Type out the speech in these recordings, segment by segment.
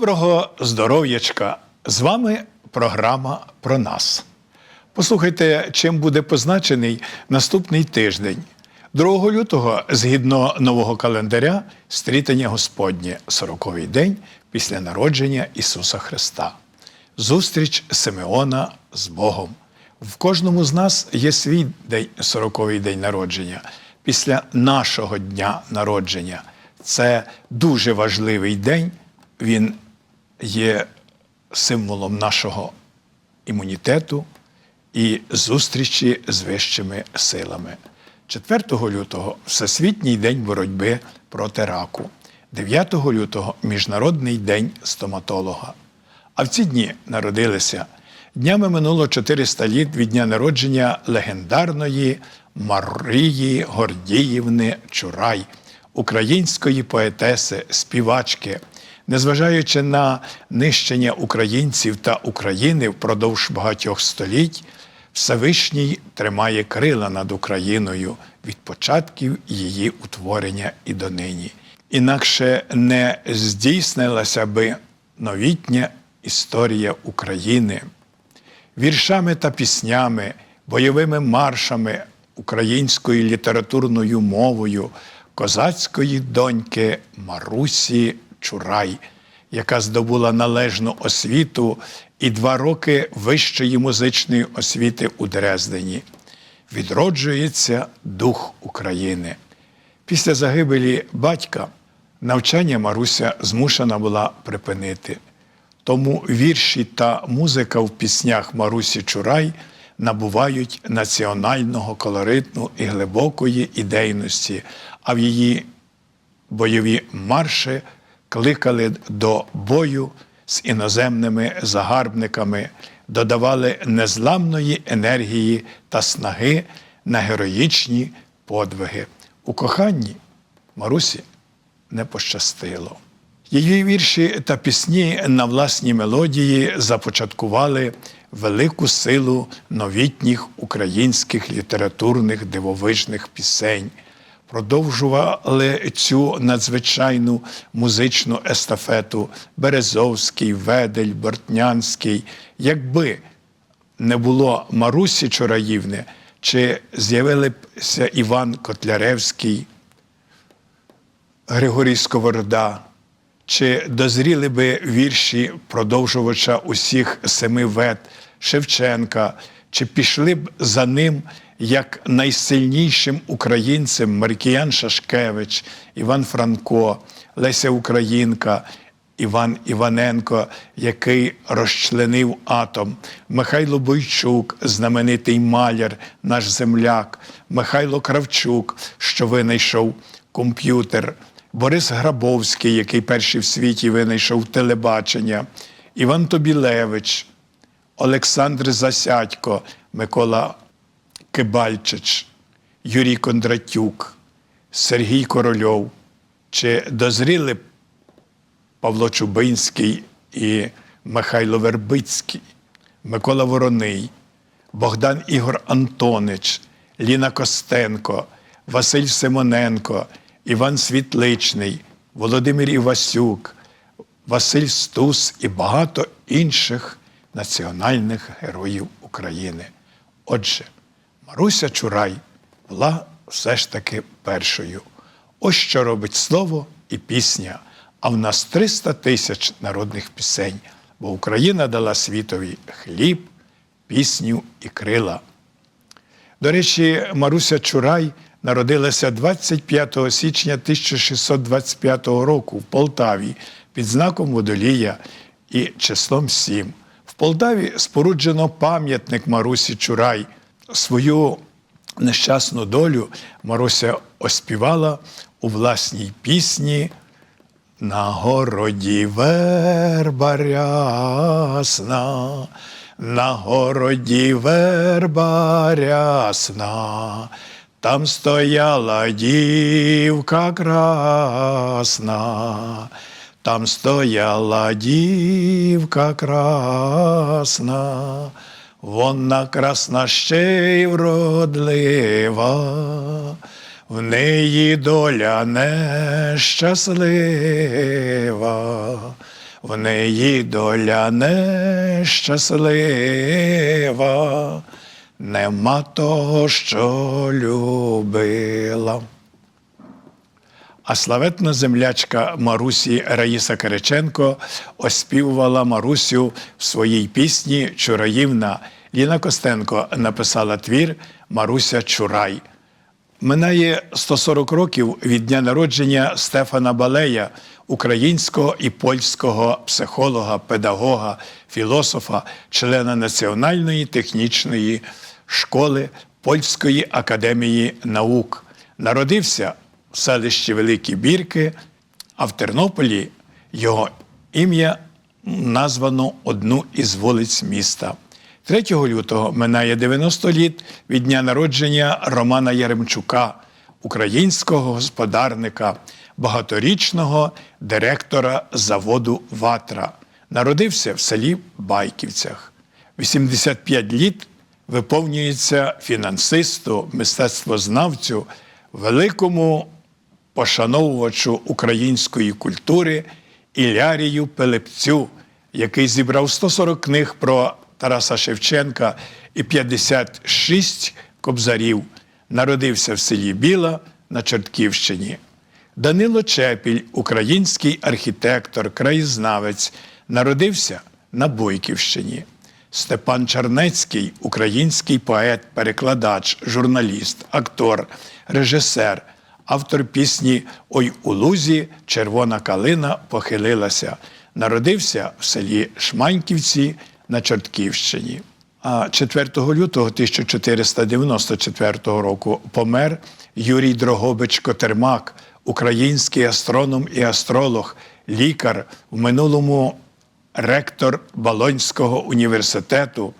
Доброго здоров'ячка! З вами програма про нас. Послухайте, чим буде позначений наступний тиждень. 2 лютого, згідно нового календаря, стрітання Господнє, 40-й день після народження Ісуса Христа. Зустріч Симеона з Богом. В кожному з нас є свій день, 40-й день народження. Після нашого дня народження. Це дуже важливий день. Він є символом нашого імунітету і зустрічі з вищими силами. 4 лютого Всесвітній день боротьби проти раку. 9 лютого Міжнародний день стоматолога. А в ці дні народилися. Днями минуло 400 літ від дня народження легендарної Марії Гордіївни Чурай, української поетеси, співачки. Незважаючи на нищення українців та України впродовж багатьох століть, Всевишній тримає крила над Україною від початків її утворення і донині. Інакше не здійснилася би новітня історія України. Віршами та піснями, бойовими маршами, українською літературною мовою козацької доньки Марусі Чурай, яка здобула належну освіту і два роки вищої музичної освіти у Дрездені. Відроджується дух України. Після загибелі батька навчання Маруся змушена була припинити. Тому вірші та музика в піснях Марусі Чурай набувають національного колоритну і глибокої ідейності, а в її бойові марші кликали до бою з іноземними загарбниками, додавали незламної енергії та снаги на героїчні подвиги. У коханні Марусі не пощастило. Її вірші та пісні на власні мелодії започаткували велику силу новітніх українських літературних дивовижних пісень, продовжували цю надзвичайну музичну естафету Березовський, Ведель, Бортнянський. Якби не було Марусі Чураївни, чи з'явилися Іван Котляревський, Григорій Сковорода, чи дозріли би вірші продовжувача усіх семи вет Шевченка, чи пішли б за ним як найсильнішим українцем Маркіян Шашкевич, Іван Франко, Леся Українка, Іван Іваненко, який розчленив атом, Михайло Бойчук, знаменитий маляр, наш земляк, Михайло Кравчук, що винайшов комп'ютер. Борис Грабовський, який перший в світі винайшов телебачення, Іван Тобілевич, Олександр Засядько, Микола Кибальчич, Юрій Кондратюк, Сергій Корольов, чи дозріли Павло Чубинський і Михайло Вербицький, Микола Вороний, Богдан Ігор Антонич, Ліна Костенко, Василь Симоненко, Іван Світличний, Володимир Івасюк, Василь Стус і багато інших національних героїв України. Отже, Маруся Чурай була все ж таки першою. Ось що робить слово і пісня. А в нас 300 тисяч народних пісень, бо Україна дала світові хліб, пісню і крила. До речі, Маруся Чурай народилася 25 січня 1625 року в Полтаві під знаком Водолія і числом 7. Полтаві споруджено пам'ятник Марусі Чурай. Свою нещасну долю Маруся оспівала у власній пісні. На городі верба рясна, на городі верба рясна, там стояла дівка красна, там стояла дівка красна, вона красна ще й вродлива. В неї доля нещаслива, в неї доля нещаслива, нема того, що любила. А славетна землячка Марусі Раїса Кириченко оспівувала Марусю в своїй пісні Чураївна. Ліна Костенко написала твір Маруся Чурай. Минає 140 років від дня народження Стефана Балея, українського і польського психолога, педагога, філософа, члена Національної технічної школи Польської академії наук. Народився в селищі Великі Бірки, а в Тернополі його ім'я названо одну із вулиць міста. 3 лютого минає 90 літ від дня народження Романа Яремчука, українського господарника, багаторічного директора заводу Ватра. Народився в селі Байківцях. 85 літ виповнюється фінансисту, мистецтвознавцю, великому пошановувачу української культури Ілярію Пилипцю, який зібрав 140 книг про Тараса Шевченка і 56 кобзарів. Народився в селі Біла на Чортківщині. Данило Чепіль, український архітектор, краєзнавець, народився на Бойківщині. Степан Чернецький, український поет, перекладач, журналіст, актор, режисер, автор пісні Ой у лузі червона калина похилилася. Народився в селі Шманьківці на Чортківщині. А 4 лютого 1494 року помер Юрій Дрогобич Котермак, український астроном і астролог, лікар, в минулому ректор Болонського університету,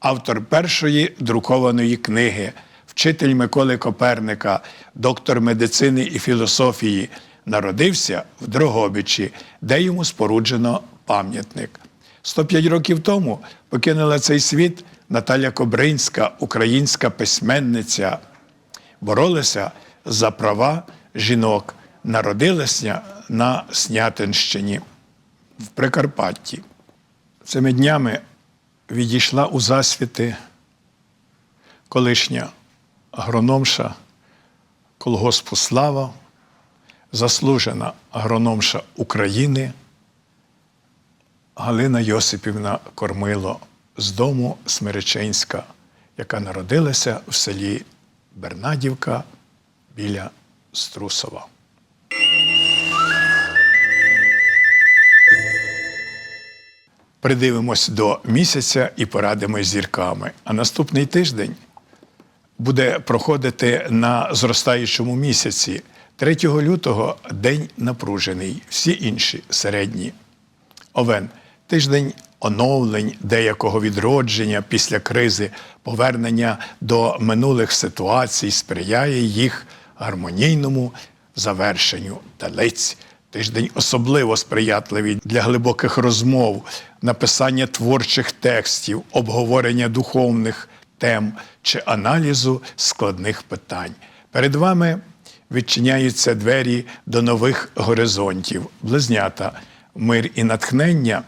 автор першої друкованої книги, вчитель Миколи Коперника, доктор медицини і філософії, народився в Дрогобичі, де йому споруджено пам'ятник. 105 років тому покинула цей світ Наталя Кобринська, українська письменниця, боролася за права жінок, народилася на Снятинщині в Прикарпатті. Цими днями відійшла у засвіти колишня агрономша колгоспу Слава, заслужена агрономша України Галина Йосипівна Кормило з дому Смиреченська, яка народилася в селі Бернадівка біля Струсова. Придивимось до місяця і порадимось зірками. А наступний тиждень буде проходити на зростаючому місяці. 3 лютого день напружений, всі інші середні. Овен тиждень оновлень, деякого відродження після кризи, повернення до минулих ситуацій сприяє їх гармонійному завершенню талиць. Тиждень особливо сприятливий для глибоких розмов, написання творчих текстів, обговорення духовних тем чи аналізу складних питань. Перед вами відчиняються двері до нових горизонтів, близнята, мир і натхнення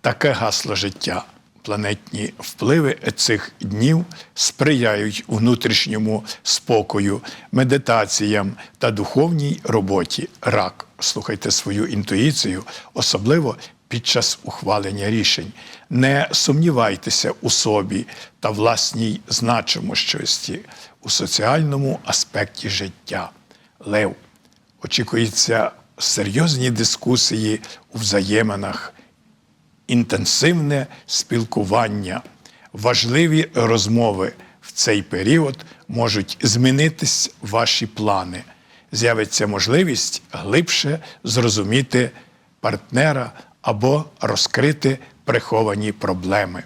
таке гасло життя. Планетні впливи цих днів сприяють внутрішньому спокою, медитаціям та духовній роботі. Рак, слухайте свою інтуїцію, особливо під час ухвалення рішень. Не сумнівайтеся у собі та власній значимості у соціальному аспекті життя. Лев очікується серйозні дискусії у взаєминах інтенсивне спілкування, важливі розмови в цей період можуть змінитись ваші плани. З'явиться можливість глибше зрозуміти партнера або розкрити приховані проблеми.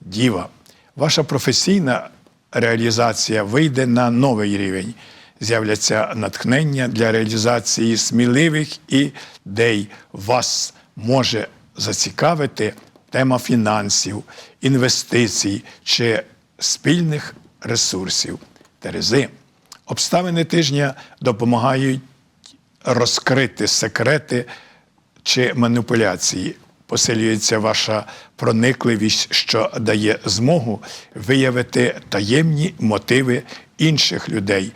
Діва, ваша професійна реалізація вийде на новий рівень. З'являться натхнення для реалізації сміливих ідей. Вас може зацікавити тема фінансів, інвестицій чи спільних ресурсів. Терези. Обставини тижня допомагають розкрити секрети чи маніпуляції. посилюється ваша проникливість, що дає змогу виявити таємні мотиви інших людей.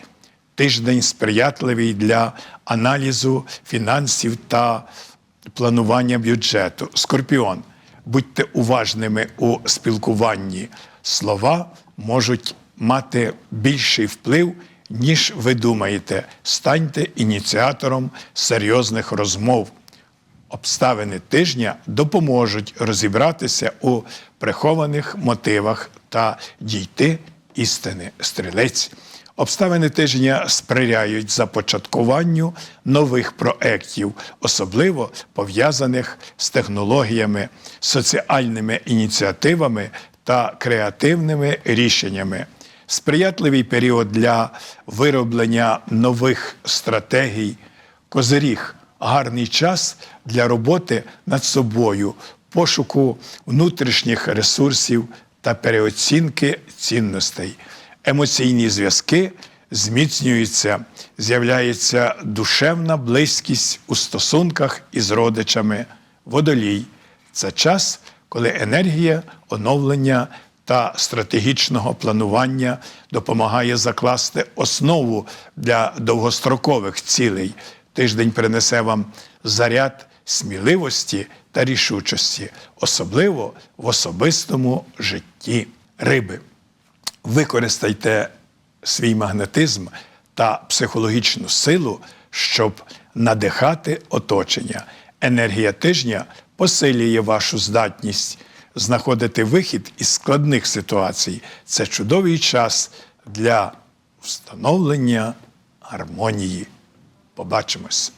Тиждень сприятливий для аналізу фінансів та планування бюджету. Скорпіон. Будьте уважними у спілкуванні. Слова можуть мати більший вплив, ніж ви думаєте. Станьте ініціатором серйозних розмов. Обставини тижня допоможуть розібратися у прихованих мотивах та дійти істини стрілець. Обставини тижня сприяють започаткуванню нових проєктів, особливо пов'язаних з технологіями, соціальними ініціативами та креативними рішеннями. Сприятливий період для вироблення нових стратегій, козиріг гарний час для роботи над собою, пошуку внутрішніх ресурсів та переоцінки цінностей. Емоційні зв'язки зміцнюються, з'являється душевна близькість у стосунках із родичами, водолій. Це час, коли енергія оновлення та стратегічного планування допомагає закласти основу для довгострокових цілей. Тиждень принесе вам заряд сміливості та рішучості, особливо в особистому житті риби. Використайте свій магнетизм та психологічну силу, щоб надихати оточення. Енергія тижня посилює вашу здатність знаходити вихід із складних ситуацій. Це чудовий час для встановлення гармонії. Побачимось.